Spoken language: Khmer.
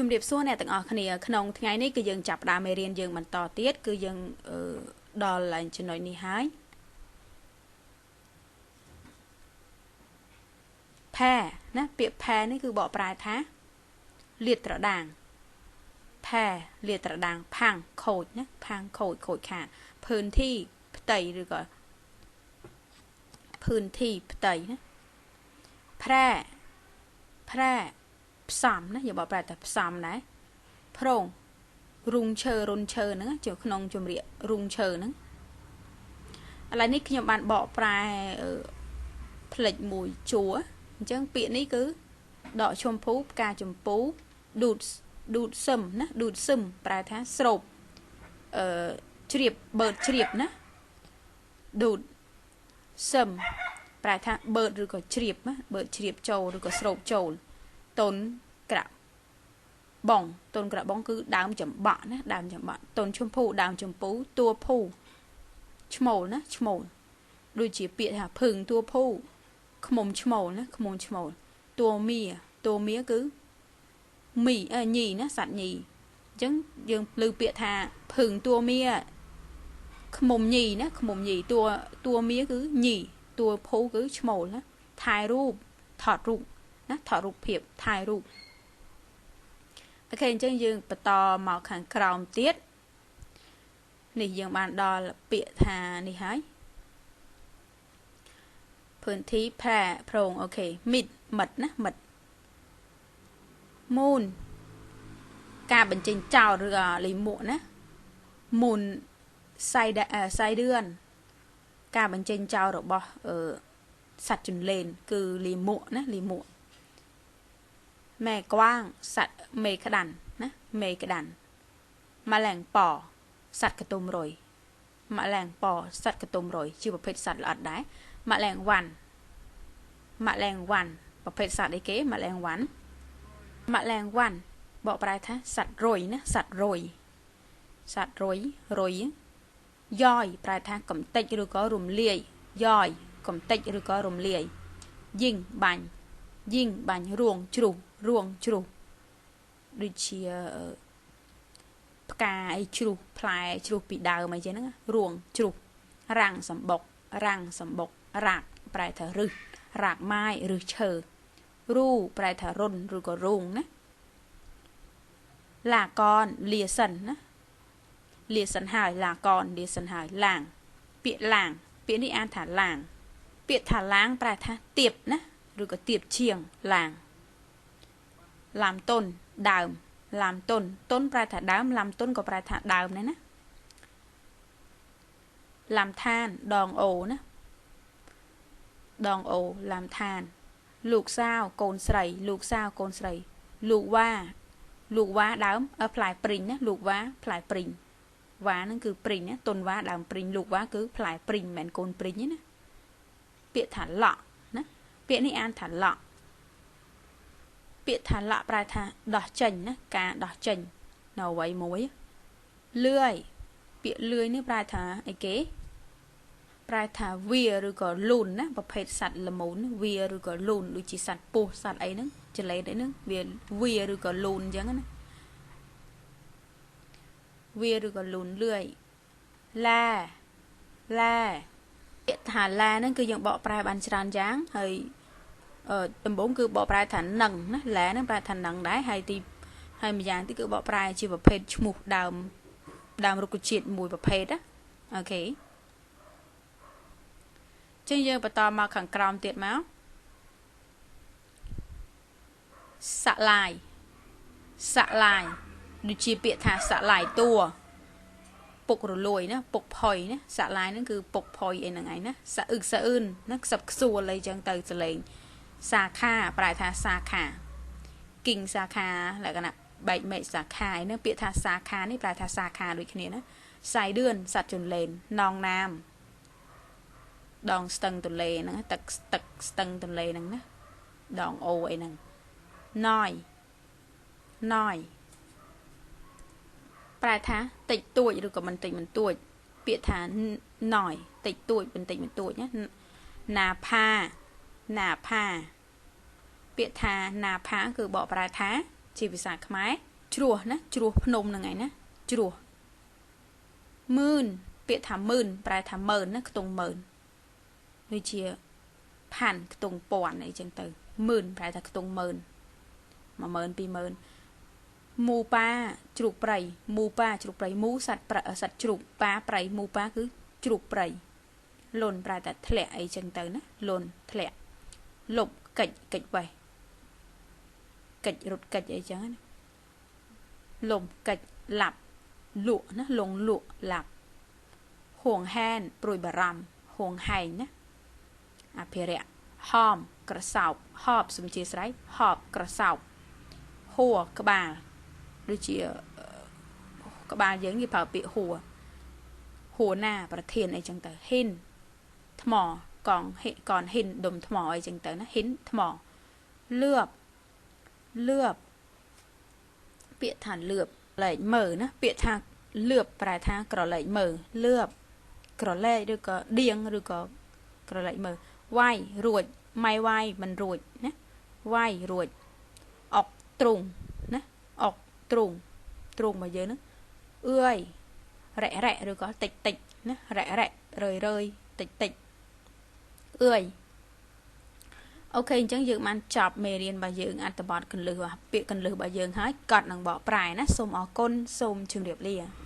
ជំរាបសួរអ្នកទាំងអស់គ្នាក្នុងថ្ងៃនេះគឺយើងចាប់ផ្ដើមមេរៀនយើងបន្តទៀតគឺយើងដល់ចំណុចនេះហើយ pair ណាពាក្យ pair នេះគឺបកប្រែថាលាតត្រដាង pair លាតត្រដាងផាំងខូចណាផាំងខូចខូចខាតភឿនទីផ្ទៃឬក៏ភឿនទីផ្ទៃណា prayer prayer ផ្សំណាយើងបកប្រែថាផ្សំដែរប្រងរុងឈើរុនឈើហ្នឹងចូលក្នុងជំរាករុងឈើហ្នឹងឥឡូវនេះខ្ញុំបានបកប្រែផ្លេចមួយជួរអញ្ចឹងពាក្យនេះគឺដកឈំភូផ្កាចម្ពូឌូតឌូតសឹមណាឌូតសឹមប្រែថាស្រូបអឺជ្រាបបឺតជ្រាបណាឌូតសឹមប្រែថាបឺតឬក៏ជ្រាបណាបឺតជ្រាបចូលឬក៏ស្រូបចូល តុនក្រាក់បងតុនក្រាក់បងគឺដើមចំបាក់ណាដើមចំបាក់តុនឈំភូដើមចំពូតួភូឈ្មោលណាឈ្មោលដូចជាពាក្យថាភឹងតួភូខ្មុំឈ្មោលណាខ្មុំឈ្មោលតួមៀតួមៀគឺមីអញីណាសត្វញីអញ្ចឹងយើងលើពាក្យថាភឹងតួមៀខ្មុំញីណាខ្មុំញីតួតួមៀគឺញីតួភូគឺឈ្មោលណាថែរូបថតរូប ណាថតរូបភាពថែរូបអូខេអញ្ចឹងយើងបន្តមកខាងក្រោមទៀតនេះយើងបានដល់ពាក្យថានេះហើយพื้นที่แพร่โพรงโอเคមិดមិดណាមិดមូនការបញ្ចេញចោលឬក៏លីមួកណាមូនសាយសាយរឿនការបញ្ចេញចោលរបស់អឺសត្វជន្លេន គឺលីមួកណាលីមួក ម៉ែกว้างសត្វមេក្តាន់ណាមេក្តាន់ម៉ាឡែងប៉សត្វកតុំរុយម៉ាឡែងប៉សត្វកតុំរុយជាប្រភេទសត្វល្អិតដែរម៉ាឡែងវ៉ាន់ម៉ាឡែងវ៉ាន់ប្រភេទសត្វអីគេម៉ាឡែងវ៉ាន់ម៉ាឡែងវ៉ាន់បកប្រែថាសត្វរុយណាសត្វរុយសត្វរុយរុយយ៉យប្រែថាកំតិចឬក៏រំលាយយ៉យកំតិចឬក៏រំលាយយីងបាញ់យីងបាញ់រួងជ្រុះ រួងជ្រុះដូចជាផ្កាអីជ្រុះផ្លែជ្រុះពីដើមអីចឹងហ្នឹងរួងជ្រុះរាំងសម្បុករាំងសម្បុករ៉ាក់ប្រែថារឹសរ៉ាក់ម៉ាយឬឈើរូប្រែថារុនឬក៏រូងណាឡាកនលាសិនណាលាសិនហើយឡាកនលាសិនហើយឡាង ពាក្យឡាង ពាក្យនេះអានថាឡាង ពាក្យថាឡាង ប្រែថាទៀបណាឬក៏ទៀបជាងឡាង ឡាំតុនដើមឡាំតុនតុនប្រែថាដើមឡាំតុនក៏ប្រែថាដើមដែរណាឡាំឋានដងអូណាដងអូឡាំឋាន លោកសាវកូនស្រី លោកសាវកូនស្រី លោកវ៉ាលោកវ៉ាដើមផ្លែព្រីងណាលោកវ៉ាផ្លែព្រីងវ៉ាហ្នឹងគឺព្រីងណាតុនវ៉ាដើមព្រីងលោកវ៉ាគឺផ្លែព្រីងមិនមែនកូនព្រីងទេណាពាក្យថាឡក់ណាពាក្យនេះអានថាឡក់ ពាក្យថាលៈប្រែថាដោះចេញណាការដោះចេញនៅអ្វីមួយលឿយពាក្យលឿយនេះប្រែថាអីគេប្រែថាវាឬក៏លូនណាប្រភេទសត្វល្មូនវាឬក៏លូនដូចជាសត្វពស់សត្វអីហ្នឹងចលេតអីហ្នឹងវាវាឬក៏លូនអញ្ចឹងណាវាឬក៏លូនលឿយឡាឡាពាក្យថាឡាហ្នឹងគឺយើងបកប្រែបានច្រើនយ៉ាងហើយ ដំបូងគឺបកប្រែថានឹងណាឡែហ្នឹងប្រែថានឹងដែរហើយទីហើយម្យ៉ាងទៀតគឺបកប្រែជាប្រភេទឈ្មោះដើមដើមរុក្ខជាតិមួយប្រភេទណាអូខេចឹងយើងបន្តមកខាងក្រោមទៀតមកសាក់ឡាយសាក់ឡាយដូចជាពាក្យថាសាក់ឡាយតួពុករលួយណាពុកផុយណាសាក់ឡាយហ្នឹងគឺពុកផុយអីហ្នឹងឯងណាសាអឹកសាអឿនណាខ្សឹបខ្សួលអីចឹងទៅសលេង សាខាប្រែថាសាខាគីងសាខាលក្ខណៈបែកមេឃសាខាឯនោះពាក្យថាសាខានេះប្រែថាសាខាដូចគ្នាណាសាយដឿនសัตว์ជន្លេននងណាមដងស្ទឹងទន្លេហ្នឹងទឹកទឹកស្ទឹងទន្លេហ្នឹងណាដងអូអីហ្នឹងណយណយប្រែថាតិចតួចឬក៏មិនតិចមិនតួច ពាក្យថាណយតិចតួចបន្តិចបន្តួចណាណាផា ណាផាពាក្យថាណាផាគឺបកប្រែថាជាភាសាខ្មែរ ជ្រោះណាជ្រោះភ្នំហ្នឹងឯណាជ្រោះម៉ឺនពាក្យថាម៉ឺនប្រែថាម៉ឺនណាខ្ទង់ម៉ឺនដូចជាផាន់ខ្ទង់ពាន់អីចឹងទៅម៉ឺនប្រែថាខ្ទង់ម៉ឺន10000 20000មូប៉ាជ្រូកព្រៃមូប៉ាជ្រូកព្រៃមូសัตว์សัตว์ជ្រូកប៉ាព្រៃមូប៉ាគឺជ្រូកព្រៃលុនប្រែថាធ្លាក់អីចឹងទៅណាលុនធ្លាក់ លុបកិច្ចកិច្ចវេះកិច្ចរត់កិច្ចអីចឹងណាលំកិច្ចឡាប់លក់ណាលងលក់ឡាប់ហួងហែនព្រួយបារម្ភហួងហែងណាអភិរក្សហមក្រសោបហបសំជាស្រ័យហបក្រសោបហួរក្បាលដូចជាក្បាលយើងគេប្រើពាក្យហួរហួរណា ប្រធានអីចឹងទៅហ៊ិនថ្ម កងហិកនហ៊ិនដុំថ្មអីចឹងទៅណាហ៊ិនថ្មលឿបលឿបពាក្យថាលឿបលែកមើណាពាក្យថាលឿបប្រែថាក្រឡែកមើលឿបក្រឡែកឬក៏ដៀងឬក៏ក្រឡែកមើវាយរួចម៉ៃវាយមិនរួចណាវាយរួចអុកទ្រុងណាអុកទ្រុងទ្រុងមកយើងហ្នឹងអឿយរ៉ែរ៉ែឬក៏តិចតិចណារ៉ែរ៉ែរើយរើយតិចតិច អឿយអូខេអញ្ចឹងយើងបានចប់មេរៀនរបស់យើងអត្ថបទកន្លឹះពាក្យកន្លឹះរបស់យើងហើយកត់នឹងបកប្រែណាសូមអរគុណសូមជម្រាបលា